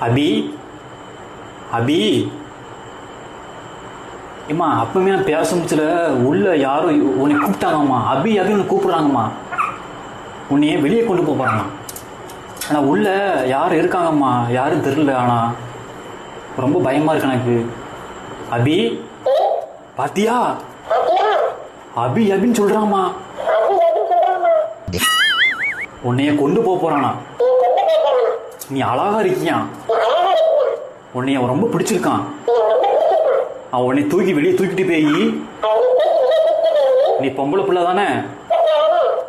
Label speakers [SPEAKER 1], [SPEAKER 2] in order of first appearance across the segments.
[SPEAKER 1] அபி? அபி? ஏம்மா அப்பவுமே நான் பேச முடிச்சல உள்ள யாரோ உன்னை கூப்பிட்டாங்கம்மா. அபி அபி உன்னை கூப்பிடுறாங்கம்மா. உன்னைய வெளியே கொண்டு போக போறாங்க ஆனால் உள்ள யாரும் இருக்காங்கம்மா? யாரும் தெரியல ஆனா. ரொம்ப பயமா இருக்கு எனக்கு. அபி? பாத்தியா? அபி அபின்னு சொல்றாம்மா உன்னைய கொண்டு போக போறானா? நீ அழகா இருக்கியா? உன்னைய அவன் ரொம்ப பிடிச்சிருக்கான். அவன் உன்னை தூக்கி வெளியே தூக்கிட்டு போய். நீ பொம்பளை பிள்ளை தானே?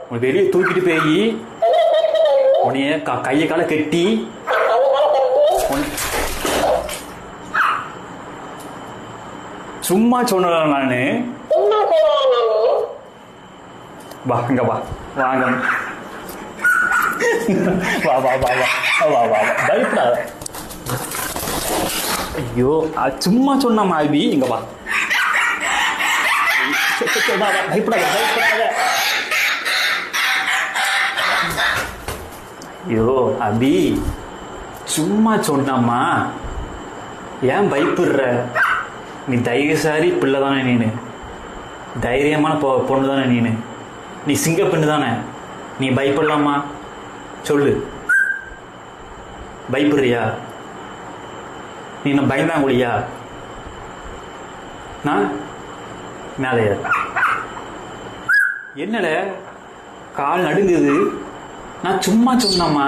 [SPEAKER 1] உன்னை வெளியே தூக்கிட்டு போய். உன்னைய க கையை காலை கட்டி. சும்மா சொன்னல நானு. வா இங்க வா வாங்க வா வா வா வா வா வா வா பயப்படாத ஐயோ சும்மா சொன்ன மாவி இங்க வா பயப்படாத பயப்படாத ஐயோ அபி சும்மா சொன்னம்மா ஏன் பயப்படுற நீ தைரியசாரி பிள்ளை தானே நீனு தைரியமான பொ பொண்ணு தானே நீனு நீ சிங்க பெண்ணு தானே? நீ பயப்படலாமா? சொல்லு. பயப்படுறியா? நீ என்ன பயந்தாங்குழியா நான் மேலே என்னட? கால் நடுங்குது. நான் சும்மா சொன்னம்மா.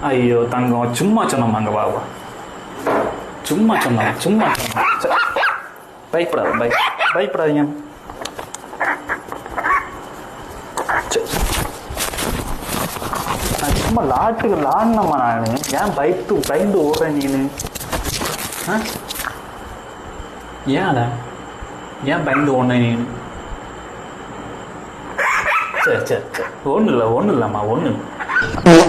[SPEAKER 1] ஐயோ தங்கம். சும்மா சொன்னம்மா அங்கே வா சும்மா சொன்னா சும்மா சொன்னா பயப்படாத பய பயப்படாதீங்க. நம்ம லாட்டுக்கு லாடினம்மா நான்? ஏன் பயத்து பயந்து ஓடுறேன் நீனு? ஏன் அத? ஏன் பயந்து ஓடுன நீனு? சரி சரி சரி ஒன்றும் இல்லை ஒன்றும் இல்லைம்மா ஒன்றும் இல்லை